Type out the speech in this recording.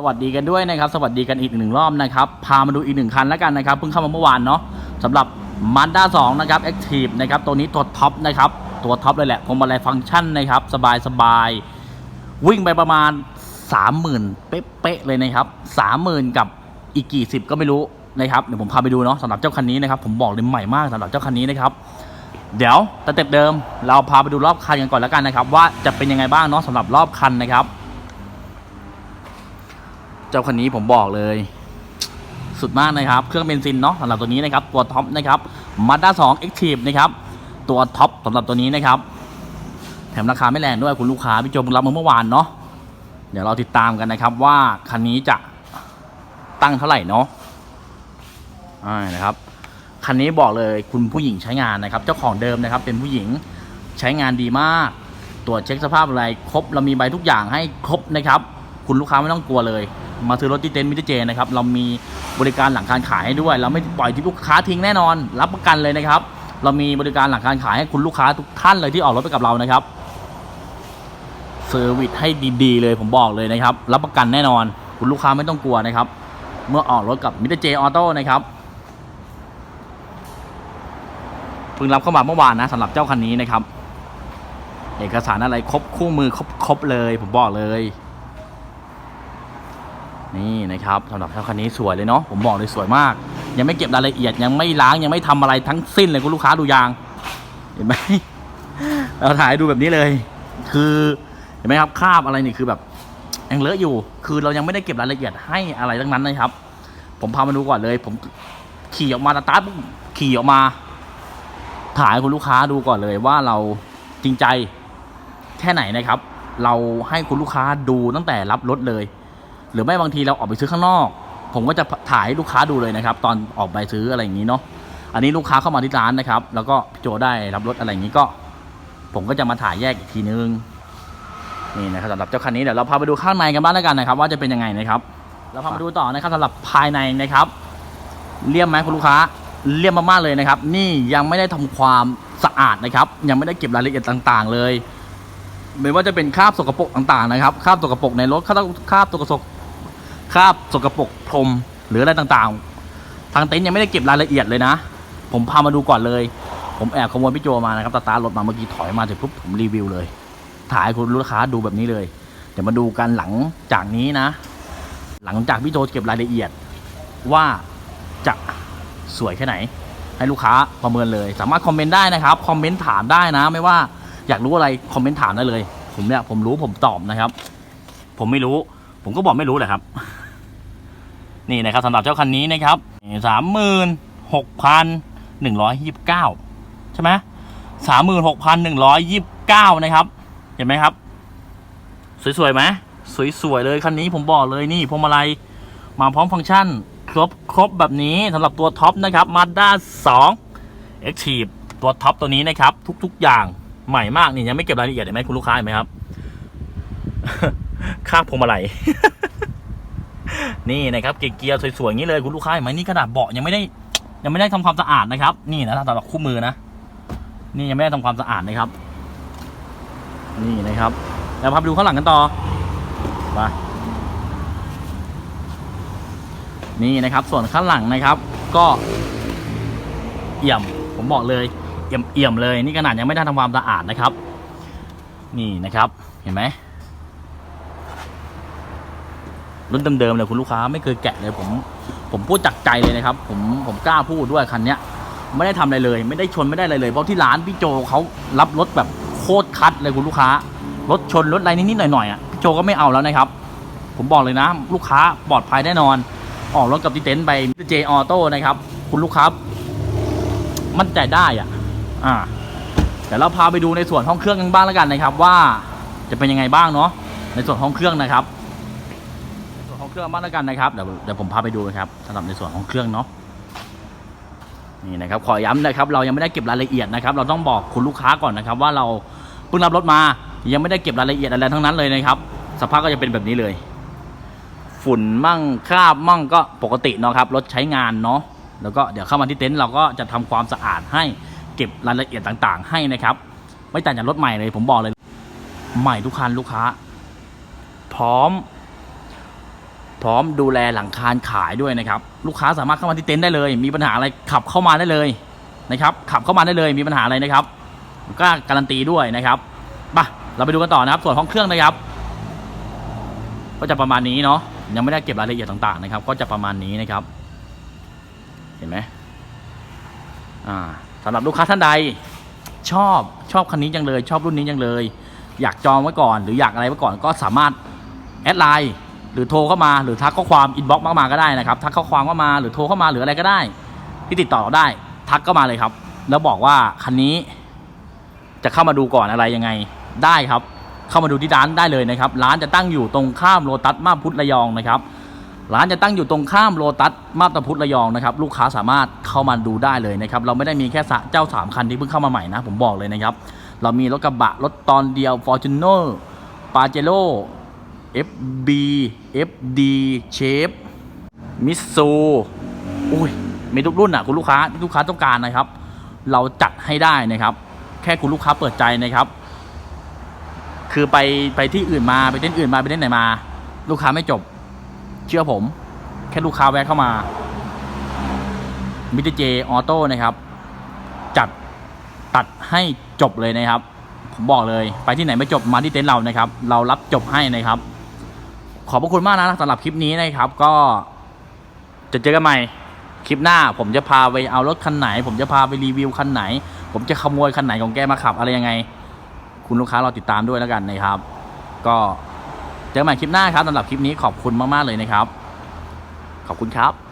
สวัสดีกันด้วยนะครับสวัสดีกันอีกหนึ่งรอบนะครับพามาดูอีกหนึ่งคันแล้วกันนะครับเพิ่งเข้ามาเมื่อวานเนาะสำหรับ Mazda 2นะครับ Active นะครับตัวนี้ตัวท็อปนะครับตัวท็อปเลยแหละพวงมาลัยฟังก์ชันนะครับสบายสบายวิ่งไปประมาณ 30,000 เป๊ะๆเลยนะครับ 30,000 กับอีกกี่สิบก็ไม่รู้นะครับเดี๋ยวผมพาไปดูเนาะสำหรับเจ้าคันนี้นะครับผมบอกเลยใหม่มากสำหรับเจ้าคันนี้นะครับเดี๋ยวสเต็ปเดิมเราพาไปดูรอบคันกันก่อนแล้วกันนะครับว่าจะเป็นยังไงบ้างเนาะสำหรับรอบคันนะครับ เจ้าคันนี้ผมบอกเลย สุดมากนะครับ เครื่องเบนซินเนาะสำหรับตัวนี้นะครับ ตัวท็อปนะครับ Mazda 2 Active นะครับ ตัวท็อปสำหรับตัวนี้นะครับ แถมราคาไม่แรงด้วยคุณลูกค้าพี่โจเพิ่งรับมาเมื่อวานเนาะเดี๋ยวเราติดตามกันนะครับว่าคันนี้จะตั้งเท่าไหร่เนาะอ่านะครับคันนี้บอกเลยคุณผู้หญิงใช้งานนะครับ เจ้าของเดิมนะครับ เป็นผู้หญิงใช้งานดีมาก ตรวจเช็คสภาพอะไรครบเรามีใบทุกอย่างให้ครบนะครับ คุณลูกค้าไม่ต้องกลัวเลย มาซื้อรถที่เต็นท์มิเตเจนะครับเรามีบริการหลังการขายให้ด้วย เราไม่ปล่อยที่ลูกค้าทิ้งแน่นอน รับประกันเลยนะครับ เรามีบริการหลังการขายให้คุณลูกค้าทุกท่านเลยที่ออกรถไปกับเรานะครับเซอร์วิสให้ดีๆเลยผมบอกเลยนะครับ รับประกันแน่นอน คุณลูกค้าไม่ต้องกลัวนะครับ เมื่อออกรถกับมิเตเจออโต้นะครับเพิ่งรับเข้ามาเมื่อวานนะสำหรับเจ้าคันนี้นะครับ เอกสารอะไรครบคู่มือครบครบเลย ผมบอกเลย นี่นะครับสำหรับเจ้าคันนี้สวยเลยเนาะผมบอกเลยสวยมาก ยังไม่เก็บรายละเอียดยังไม่ล้างยังไม่ทำอะไรทั้งสิ้นเลยคุณลูกค้าดูยาง เห็นไหมเราถ่ายดูแบบนี้เลย คือเห็นไหมครับคราบอะไรนี่คือแบบยังเลอะอยู่ คือเรายังไม่ได้เก็บรายละเอียดให้อะไรทั้งนั้นนะครับ ผมพามาดูก่อนเลย ผมขี่ออกมาตาร์ทปุ๊บขี่ออกมาถ่ายคุณลูกค้าดูก่อนเลยว่าเราจริงใจแค่ไหนนะครับ เราให้คุณลูกค้าดูตั้งแต่รับรถเลย หรือไม่บางทีเราออกไปซื้อข้างนอก ผมก็จะถ่ายให้ลูกค้าดูเลยนะครับ ตอนออกไปซื้ออะไรอย่างนี้เนาะอันนี้ลูกค้าเข้ามาที่ร้านนะครับ แล้วก็โจได้รับรถอะไรอย่างนี้ก็ ผมก็จะมาถ่ายแยกอีกทีนึงนี่นะครับสำหรับเจ้าคันนี้เดี๋ยวเราพาไปดูข้างในกันบ้างแล้วกันนะครับ ว่าจะเป็นยังไงนะครับเราพามาดูต่อนะครับสำหรับภายในนะครับเลี่ยมไหมคุณลูกค้าเลี่ยมมากๆเลยนะครับ นี่ยังไม่ได้ทำความสะอาดนะครับ ยังไม่ได้เก็บรายละเอียดต่าง ๆ เลย ไม่ว่าจะเป็นคราบสกปรกต่างๆนะครับคราบสกปรกในรถคราบคราบสกปรก คราบสกปรกพรมหรืออะไรต่างๆ ทางเต็นท์ยังไม่ได้เก็บรายละเอียดเลยนะ ผมพามาดูก่อนเลย ผมแอบขโมยพี่โจมานะครับตาตารถมาเมื่อกี้ถอยมาเสร็จปุ๊บผมรีวิวเลย ถ่ายคุณลูกค้าดูแบบนี้เลย เดี๋ยวมาดูกันหลังจากนี้นะ หลังจากพี่โจเก็บรายละเอียด ว่าจะสวยแค่ไหน ให้ลูกค้าประเมินเลย สามารถคอมเมนต์ได้นะครับคอมเมนต์ถามได้นะ ไม่ว่าอยากรู้อะไรคอมเมนต์ถามได้เลย ผมเนี่ยผมรู้ผมตอบนะครับ ผมไม่รู้ ผมก็บอกไม่รู้แหละครับ นี่นะครับสำหรับเจ้าคันนี้นะครับสามหมื่นหกพันหนึ่งร้อยยี่สิบเก้าใช่ไหมสามหมื่นหกพันหนึ่งร้อยยี่สิบเก้านะครับ เห็นไหมครับ สวยๆไหมสวยๆเลยคันนี้ผมบอกเลยนี่พวงมาลัยมาพร้อมฟังก์ชัน ครบครบแบบนี้สำหรับตัวท็อปนะครับ Mazda 2 Active ตัวท็อปตัวนี้นะครับ ทุกๆอย่างใหม่มากนี่ยังไม่เก็บรายละเอียดเห็นไหมคุณลูกค้าเห็นไหมครับ ข้างพวงมาลัย นี่นะครับเกียร์สวยๆอย่างนี้เลยคุณลูกค้าเห็นไหมนี่ขนาดเบาะยังไม่ได้ ยังไม่ได้ทำความสะอาดนะครับ นี่นะสำหรับคู่มือนะ นี่ยังไม่ได้ทำความสะอาดนะครับ นี่นะครับแล้วพาไปดูข้างหลังกันต่อไปนี่นะครับ ส่วนข้างหลังนะครับ ก็เอี่ยมผมบอกเลยเอี่ยมเอี่ยมเลย นี่ขนาดยังไม่ได้ทำความสะอาดนะครับ นี่นะครับ เห็นไหม รุ่นเดิมๆเลยคุณลูกค้าไม่เคยแกะเลยผมผมพูดจากใจเลยนะครับ ผมผมกล้าพูดด้วยคันเนี้ยไม่ได้ทำอะไรเลย ไม่ได้ชนไม่ได้อะไรเลยเพราะที่ร้านพี่โจเขารับรถแบบโคตรคัดเลยคุณลูกค้ารถชนรถอะไรนิดๆหน่อยๆอะพี่โจก็ไม่เอาแล้วนะครับ ผมบอกเลยนะ ลูกค้าปลอดภัยแน่นอน ออกรถกับที่เต็นท์ไปเจออโต้นะครับ คุณลูกค้ามั่นใจได้อะ อ่าเดี๋ยวเราพาไปดูในส่วนห้องเครื่องกันบ้างแล้วกันนะครับ ว่าจะเป็นยังไงบ้างเนาะในส่วนห้องเครื่องนะครับในส่วนห้องเค รื่องบ้างแล้วกันนะครับเดี๋ยวเดี๋ยวผมพาไปดูนะครับสำหรับในส่วนของเครื่องเนาะนี่นะครับขอย้ำนะครับเรายังไม่ได้เก็บรายละเอียดนะครับ เราต้องบอกคุณลูกค้าก่อนนะครับ ว่าเราเพิ่งรับรถมายังไม่ได้เก็บรายละเอียดอะไรทั้งนั้นเลยนะครับ สภาพก็จะเป็นแบบนี้เลย ฝุ่นมั่งคราบมั่งก็ปกติเนาะครับรถใช้งานเนาะแล้วก็เดี๋ยวเข้ามาที่เต็นท์เราก็จะทำความสะอาดให้เก็บรายละเอียดต่างๆ ให้นะครับ ไม่ต่างจากรถใหม่เลยผมบอกเลย ใหม่ทุกคันลูกค้า พร้อม พร้อมดูแลหลังคาขายด้วยนะครับ ลูกค้าสามารถเข้ามาที่เต็นท์ได้เลย มีปัญหาอะไรขับเข้ามาได้เลยนะครับ ขับเข้ามาได้เลยมีปัญหาอะไรนะครับ ก็การันตีด้วยนะครับไปเราไปดูกันต่อนะครับ ส่วนห้องเครื่องนะครับ ก็จะประมาณนี้เนาะยังไม่ได้เก็บรายละเอียดต่างๆนะครับ ก็จะประมาณนี้นะครับ เห็นไหมอ่าสำหรับลูกค้าท่านใด ชอบชอบคันนี้จังเลย ชอบรุ่นนี้จังเลย อยากจองไว้ก่อน หรืออยากอะไรไว้ก่อนก็สามารถแอดไลน์ รือโทรเข้ามาหรือทักข้อความอินบ็อกซ์มาก็ได้นะครับ ทักข้อความเข้ามาหรือโทรเข้ามาหรืออะไรก็ได้ ที่ติดต่อเราได้ ทักก็มาเลยครับ แล้วบอกว่าคันนี้ จะเข้ามาดูก่อนอะไรยังไงได้ครับ เข้ามาดูที่ร้านได้เลยนะครับ ร้านจะตั้งอยู่ตรงข้ามโลตัสมาพุทธระยองนะครับร้านจะตั้งอยู่ตรงข้ามโลตัสมาบตาพุทธระยองนะครับ ลูกค้าสามารถเข้ามาดูได้เลยนะครับ เราไม่ได้มีแค่เจ้าสามคันที่เพิ่งเข้ามาใหม่นะ ผมบอกเลยนะครับ เรามีรถกระบะ รถตอนเดียว Fortuner p a j e r o FB FD Shape มิสซูอุ้ยมีทุกรุ่นอะคุณลูกค้าที่ลูกค้าต้องการนะครับ เราจัดให้ได้นะครับ แค่คุณลูกค้าเปิดใจนะครับ คือไปไปที่อื่นมาไปเต้นอื่นมาไปเต้นไหนมา ลูกค้าไม่จบ เชื่อผม แค่ลูกค้าแวะเข้ามามิเตเจออโต้นะครับ จัดตัดให้จบเลยนะครับ ผมบอกเลย ไปที่ไหนไม่จบมาที่เต็นท์เรานะครับ เรารับจบให้นะครับ ขอบพระคุณมากนะสำหรับคลิปนี้นะครับ ก็จะเจอกันใหม่คลิปหน้า ผมจะพาไปเอารถคันไหน ผมจะพาไปรีวิวคันไหน ผมจะขโมยคันไหนของแกมาขับ อะไรยังไง คุณลูกค้าเราติดตามด้วยแล้วกันนะครับ ก็เจอกันใหม่คลิปหน้าครับสำหรับคลิปนี้ขอบคุณมากๆเลยนะครับ ขอบคุณครับ